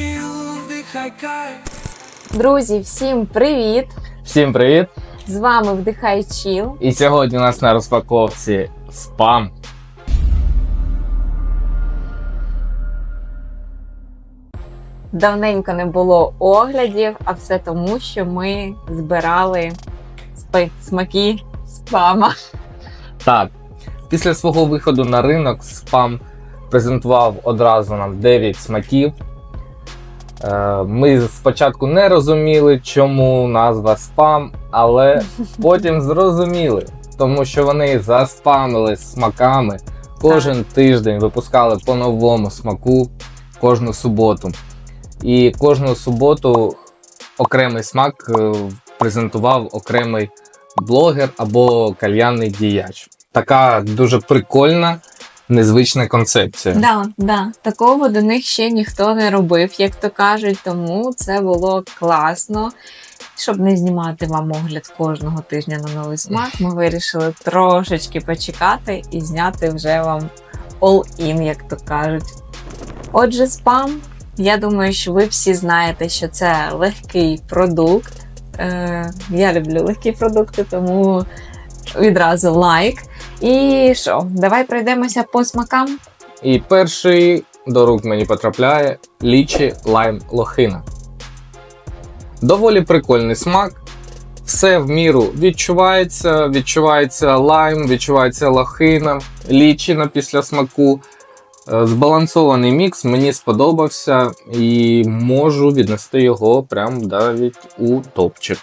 вдихай кайф. Друзі, всім привіт! Всім привіт! З вами Вдихай Чіл. І сьогодні у нас на розпаковці спам. Давненько не було оглядів, а все тому, що ми збирали спи- смаки спама. Так, після свого виходу на ринок спам презентував одразу нам 9 смаків. Е, Ми спочатку не розуміли, чому назва спам, але потім зрозуміли, тому що вони заспамили смаками. Кожен тиждень випускали по новому смаку кожну суботу. І кожну суботу окремий смак е, презентував окремий блогер або кальянний діяч. Така дуже прикольна, незвична концепція. Да, да. Такого до них ще ніхто не робив, як то кажуть, тому це було класно. Щоб не знімати вам огляд кожного тижня на новий смак, ми вирішили трошечки почекати і зняти вже вам all-in, як то кажуть. Отже, спам. Я думаю, що ви всі знаєте, що це легкий продукт. Е, я люблю легкі продукти, тому відразу лайк. І що, давай пройдемося по смакам. І перший до рук мені потрапляє лічі лайм лохина. Доволі прикольний смак. Все в міру відчувається, відчувається лайм, відчувається лохина, лічина після смаку. Е, Збалансований мікс мені сподобався і можу віднести його прям навіть у топчик.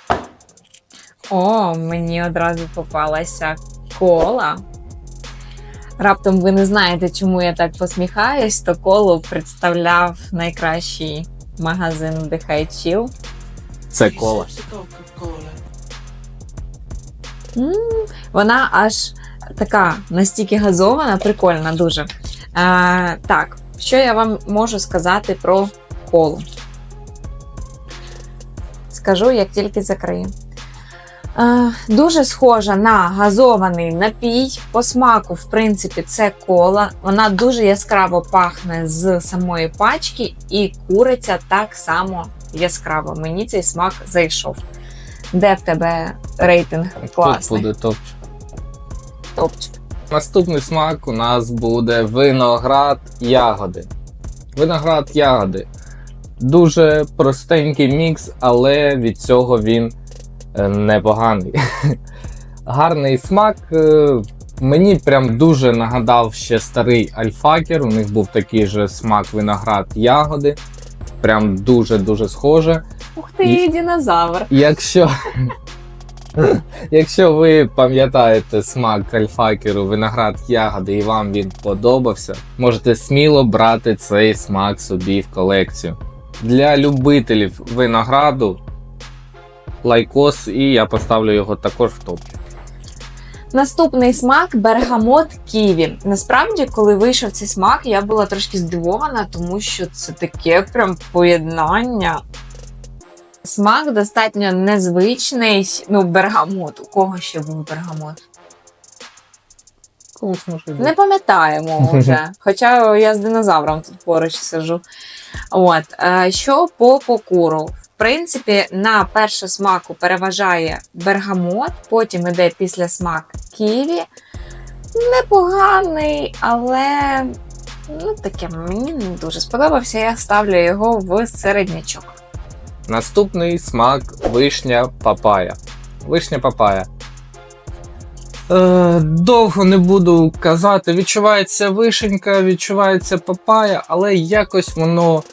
О, мені одразу попалася кола. Раптом ви не знаєте, чому я так посміхаюсь, то колу представляв найкращий магазин Вдихай Чіл. Це кола. Вона аж така настільки газована, прикольна дуже. А, так, що я вам можу сказати про колу? Скажу, як тільки закрию. Е, дуже схожа на газований напій. По смаку, в принципі, це кола. Вона дуже яскраво пахне з самої пачки, і куриця так само яскраво. Мені цей смак зайшов. Де в тебе рейтинг класний? Тут буде топчик. Топчик. Наступний смак у нас буде виноград ягоди. Виноград ягоди. Дуже простенький мікс, але від цього він непоганий. Гарний смак. е, Мені прям дуже нагадав ще старий альфакер. У них був такий же смак виноград ягоди. Прям дуже-дуже схоже. Ух ти, І- динозавр. Якщо, якщо ви пам'ятаєте смак альфакеру виноград ягоди і вам він подобався, можете сміло брати цей смак собі в колекцію. Для любителів винограду лайкос, і я поставлю його також в топ. Наступний смак бергамот ківі. Насправді, коли вийшов цей смак, я була трошки здивована, тому що це таке прям поєднання. Смак достатньо незвичний. Ну, бергамот. У кого ще був бергамот? Не пам'ятаємо вже. Хоча я з динозавром тут поруч сижу. От е, що по покуру? Принципі, на першу смаку переважає бергамот, потім іде після смак ківі. Непоганий, але ну таке мені не дуже сподобався. Я ставлю його в середнячок. Наступний смак вишня папая. Вишня папая. Е, довго не буду казати. Відчувається вишенька, відчувається папая, але якось воно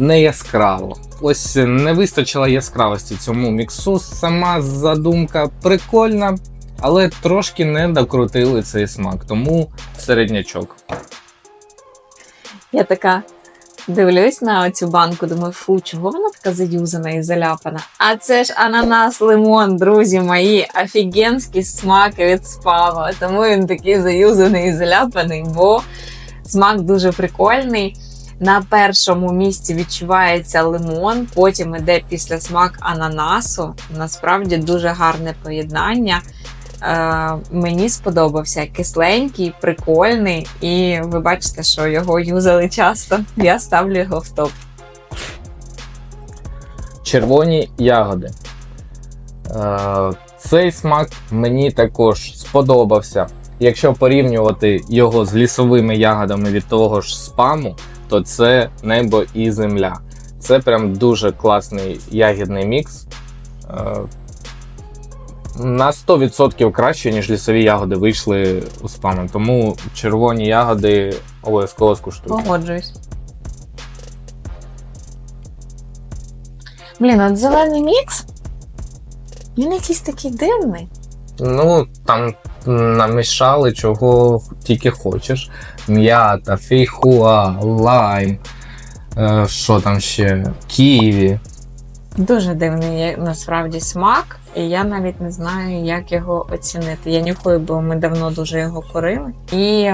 не яскраво. Ось не вистачило яскравості цьому міксу. Сама задумка прикольна, але трошки не докрутили цей смак, тому середнячок. Я така дивлюсь на цю банку, думаю, фу, чого вона така заюзана і заляпана? А це ж ананас лимон, друзі мої, офігенські смаки від спаму. Тому він такий заюзаний і заляпаний, бо смак дуже прикольний. На першому місці відчувається лимон, потім іде після смак ананасу. Насправді дуже гарне поєднання. Е, мені сподобався кисленький, прикольний, і ви бачите, що його юзали часто. Я ставлю його в топ. червоні ягоди. Е, Цей смак мені також сподобався. Якщо порівнювати його з лісовими ягодами від того ж спаму, то це небо і земля. Це прям дуже класний ягідний мікс. Е, На 100% краще, ніж лісові ягоди вийшли у спаму. Тому червоні ягоди обов'язково скуштуйте. Погоджуюсь. Блін, от зелений мікс. Він якийсь такий дивний. Ну, там намішали чого тільки хочеш. М'ята, фейхуа, лайм, е, що там ще, ківі. Дуже дивний насправді смак, і я навіть не знаю, як його оцінити. Я нюхаю, бо ми давно дуже його курили. І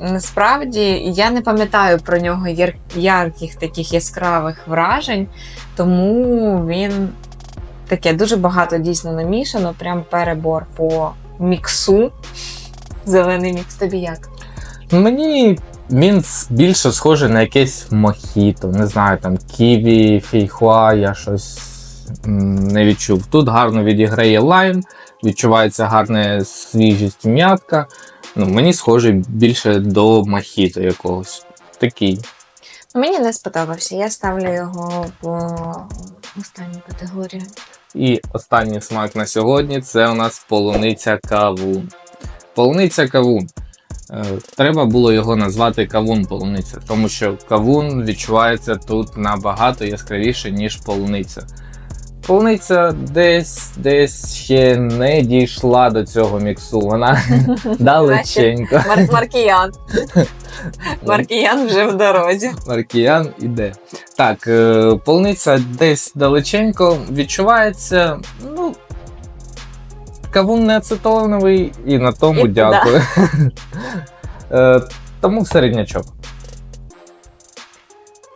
насправді я не пам'ятаю про нього яр- ярких таких яскравих вражень, тому він таке дуже багато дійсно намішано, прям перебор по міксу. Зелений мікс тобі як? Мені він більше схожий на якесь мохіто. Не знаю, там ківі, фейхуа, я щось не відчув. Тут гарно відіграє лайм, відчувається гарна свіжість м'ятка. Ну, мені схожий більше до мохіто якогось. Такий. Мені не сподобався. Я ставлю його в останню категорію. І останній смак на сьогодні це у нас полуниця кавун. Полуниця кавун. Е, Треба було його назвати кавун полуниця, тому що кавун відчувається тут набагато яскравіше, ніж полуниця. Полуниця десь десь ще не дійшла до цього міксу. Вона далеченько. Мар- Маркіян. Маркіян вже в дорозі. Маркіян іде. Так, е, полуниця десь далеченько відчувається. Ну, кавун не ацетоновий, і на тому І- дякую. Е, Тому середнячок.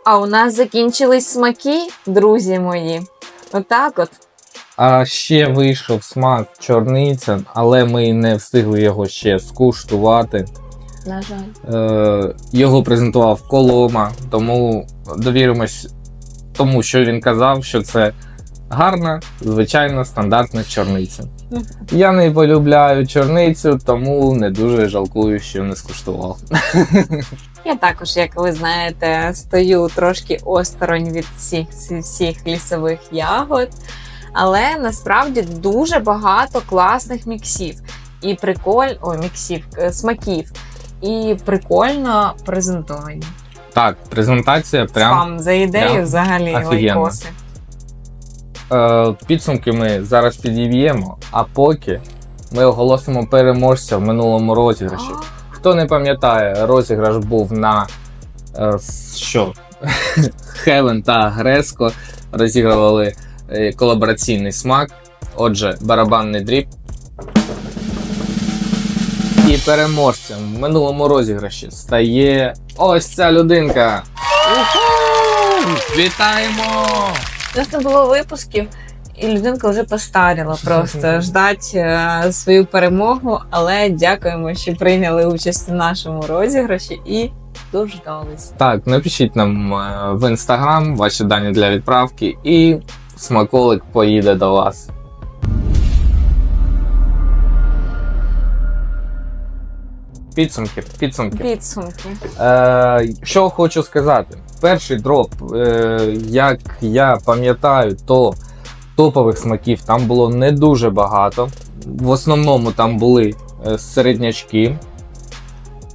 А у нас закінчились смаки, друзі мої. Отак от. А ще вийшов смак чорниця, але ми не встигли його ще скуштувати. На жаль. Е, Його презентував Колома, тому довіримось тому, що він казав, що це гарна, звичайна стандартна чорниця. Я не полюбляю чорницю, тому не дуже жалкую, що не скуштував. Я також, як ви знаєте, стою трошки осторонь від всіх, всіх лісових ягод. Але насправді дуже багато класних міксів. І приколь... Ой, міксів, е, смаків. І прикольно презентовані. Так, презентація прям. Спам за ідею прям взагалі офігенно. лайкоси. Е, підсумки ми зараз підіб'ємо, а поки ми оголосимо переможця в минулому розіграші. Хто не пам'ятає, розіграш був на е, що? Хевен та Греско розігрували е, колабораційний смак. Отже, барабанний дріб. Переможцем в минулому розіграші стає ось ця людинка. Уху! Вітаємо! Нас не було випусків, і людинка вже постаріла просто ждать е, свою перемогу. Але дякуємо, що прийняли участь у нашому розіграші і дождались. Так, напишіть нам е, в інстаграм ваші дані для відправки, і смаколик поїде до вас. Підсумки, підсумки. Підсумки. Е, що хочу сказати. Перший дроп, е, як я пам'ятаю, то топових смаків там було не дуже багато. В основному там були е, середнячки.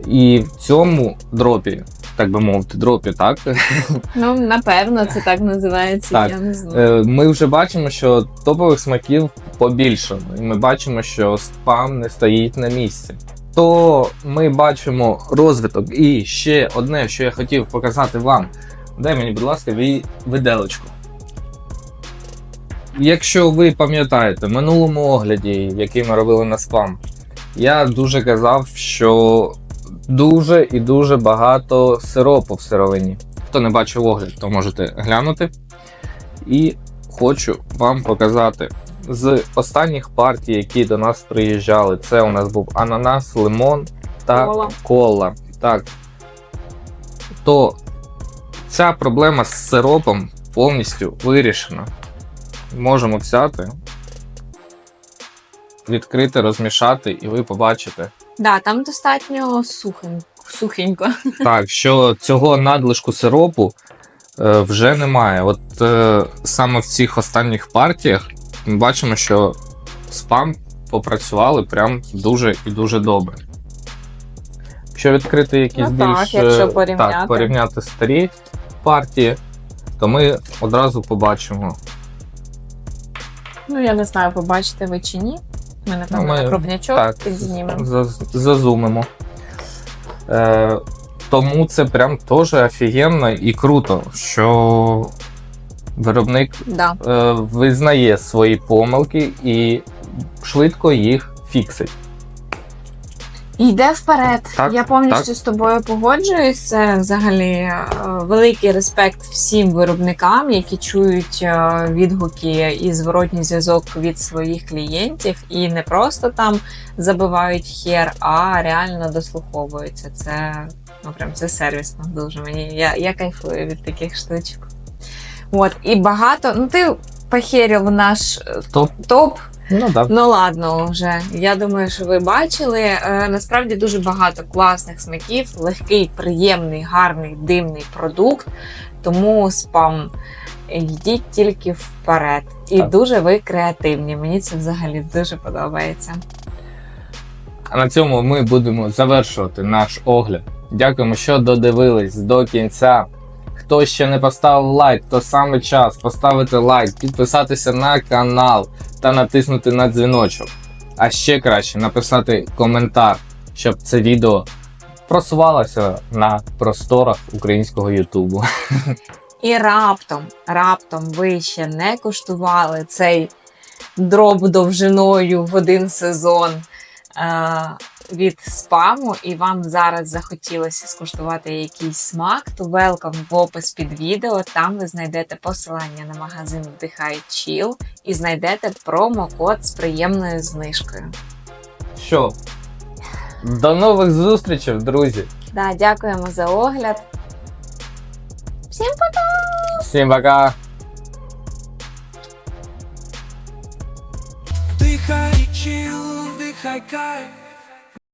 І в цьому дропі, так би мовити, дропі, так, Ну, напевно, це так називається. Так. Я не знаю. Е, Ми вже бачимо, що топових смаків побільшало, і ми бачимо, що спам не стоїть на місці. То ми бачимо розвиток. І ще одне, що я хотів показати вам. Дай мені, будь ласка, виделочку. Якщо ви пам'ятаєте, в минулому огляді, який ми робили на спам, я дуже казав, що дуже і дуже багато сиропу в сировині. Хто не бачив огляд, то можете глянути. І хочу вам показати з останніх партій, які до нас приїжджали. Це у нас був ананас, лимон та Кола. кола. Так. То ця проблема з сиропом повністю вирішена. можемо взяти, відкрити, розмішати, і ви побачите. Да, там достатньо сухенько. сухенько. Так, що цього надлишку сиропу е, вже немає. От е, саме в цих останніх партіях ми бачимо, що спам попрацювали прям дуже і дуже добре. Якщо відкрити якісь Ну так, якщо е, порівняти. так, порівняти старі партії, то ми одразу побачимо. Ну, я не знаю, побачите ви чи ні. Ми, напевно, Ну, ми- на крупнячок підзнімемо. зазумимо. Е, тому це прям теж офігенно і круто, що виробник Да. е, визнає свої помилки і швидко їх фіксить. Йде вперед. Так, я повністю так. з тобою погоджуюсь. Це взагалі е, великий респект всім виробникам, які чують е, відгуки і зворотній зв'язок від своїх клієнтів, і не просто там забивають хер, а реально дослуховуються. Це ну прям це сервісно дуже мені. Я, я кайфую від таких штучок. От, і багато. Ну, ти похерив наш е, Топ. топ. Ну, да. Ну ладно, вже я думаю, що ви бачили. Е, насправді дуже багато класних смаків, легкий, приємний, гарний, димний продукт. Тому спам. Йдіть тільки вперед. І Так. дуже ви креативні. Мені це взагалі дуже подобається. А на цьому ми будемо завершувати наш огляд. Дякуємо, що додивились до кінця. Хто ще не поставив лайк, то саме час поставити лайк, підписатися на канал та натиснути на дзвіночок. А ще краще написати коментар, щоб це відео просувалося на просторах українського Ютубу. І раптом, раптом ви ще не куштували цей дроб довжиною в один сезон е- від спаму, і вам зараз захотілося скуштувати якийсь смак, то welcome в опис під відео. Там ви знайдете посилання на магазин Вдихай Chill і знайдете промокод з приємною знижкою. Що? До нових зустрічей, друзі! Да, дякуємо за огляд. Всім пока! Всім пока! Вдихай чил, вдихай кайф